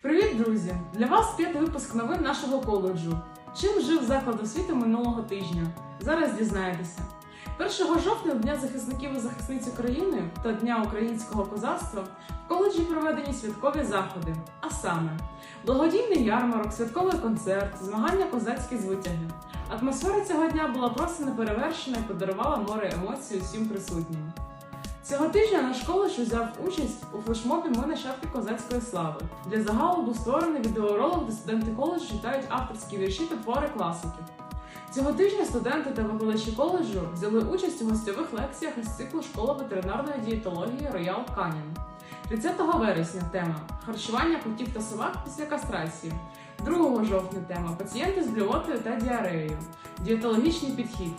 Привіт, друзі! Для вас п'ятий випуск новин нашого коледжу. Чим жив заклад освіти минулого тижня? Зараз дізнаєтеся. 1 жовтня, Дня захисників і захисниць України та Дня українського козацтва в коледжі проведені святкові заходи. А саме, благодійний ярмарок, святковий концерт, змагання козацькі звитяги. Атмосфера цього дня була просто неперевершена і подарувала море емоцій усім присутнім. Цього тижня наш коледж взяв участь у флешмобі Ми нащадки козацької слави. Для загалу був створений відеоролик, де студенти коледжу читають авторські вірші та твори класиків. Цього тижня студенти та викладачі коледжу взяли участь у гостьових лекціях із циклу Школа ветеринарної дієтології Роял Канін. 30 вересня тема харчування котів та собак після кастрації. 2 жовтня тема пацієнти з блювотою та діареєю. Дієтологічний підхід.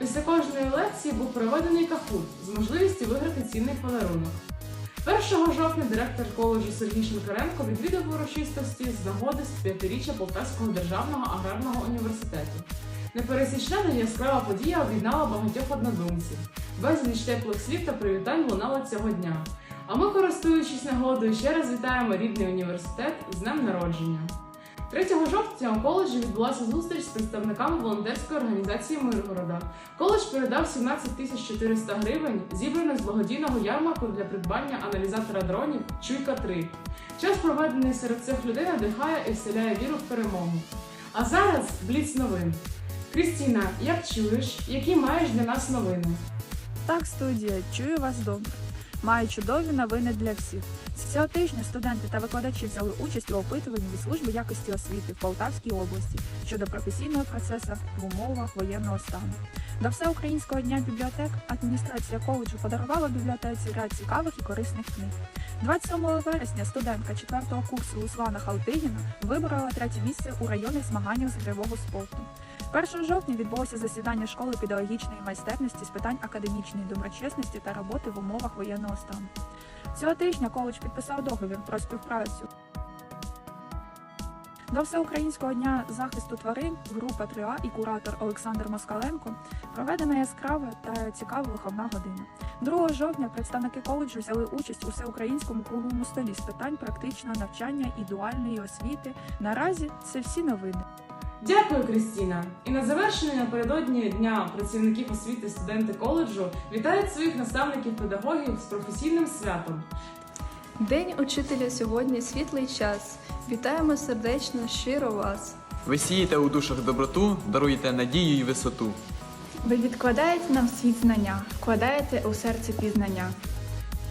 Після кожної лекції був проведений кахут з можливістю виграти цінний подарунок. 1 жовтня директор коледжу Сергій Шинкаренко відвідав урочистості з нагоди з п'ятиріччя Полтавського державного аграрного університету. Непересічна яскрава подія об'єднала багатьох однодумців. Безліч теплих слів та привітань лунало цього дня. А ми, користуючись нагодою, ще раз вітаємо рідний університет з днем народження. 3 жовтня у коледжі відбулася зустріч з представниками волонтерської організації Миргорода. Коледж передав 17 тисяч 400 гривень, зібраних з благодійного ярмарку для придбання аналізатора дронів Чуйка 3. Час, проведений серед цих людей, надихає і вселяє віру в перемогу. А зараз бліц новин. Крістіна, як чуєш, які маєш для нас новини? Так, студія, чую вас добре. Маю чудові новини для всіх. Цього тижня студенти та викладачі взяли участь у опитуванні від служби якості освіти в Полтавській області щодо професійного процесу в умовах воєнного стану. До всеукраїнського дня бібліотек адміністрація коледжу подарувала бібліотеці ряд цікавих і корисних книг. 27 вересня студентка 4-го курсу Руслана Халтигіна виборола третє місце у районних змаганнях з гривого спорту. 1 жовтня відбулося засідання школи педагогічної майстерності з питань академічної доброчесності та роботи в умовах воєнного стану. Цього тижня коледж підписав договір про співпрацю. До Всеукраїнського дня захисту тварин група 3А і куратор Олександр Москаленко проведена яскрава та цікава виховна година. 2 жовтня представники коледжу взяли участь у всеукраїнському круглому столі з питань практичного навчання і дуальної освіти. Наразі це всі новини. Дякую, Крістіна! І на завершення напередодні Дня працівників освіти студенти коледжу вітають своїх наставників-педагогів з професійним святом. День учителя сьогодні світлий час. Вітаємо сердечно, щиро вас. Ви сієте у душах доброту, даруєте надію і висоту. Ви відкладаєте нам світ знання, вкладаєте у серце пізнання.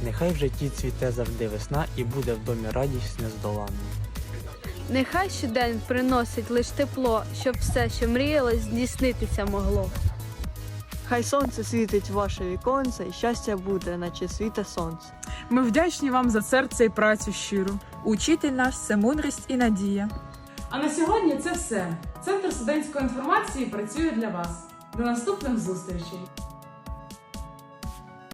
Нехай в житті цвіте завжди весна і буде в домі радість нездоланна. Нехай щодень приносить лиш тепло, щоб все, що мріялось, здійснитися могло. Хай сонце світить в ваше віконце, і щастя буде, наче світе сонце. Ми вдячні вам за серце і працю щиру. Учитель наш це мудрість і надія. А на сьогодні це все. Центр студентської інформації працює для вас. До наступних зустрічей!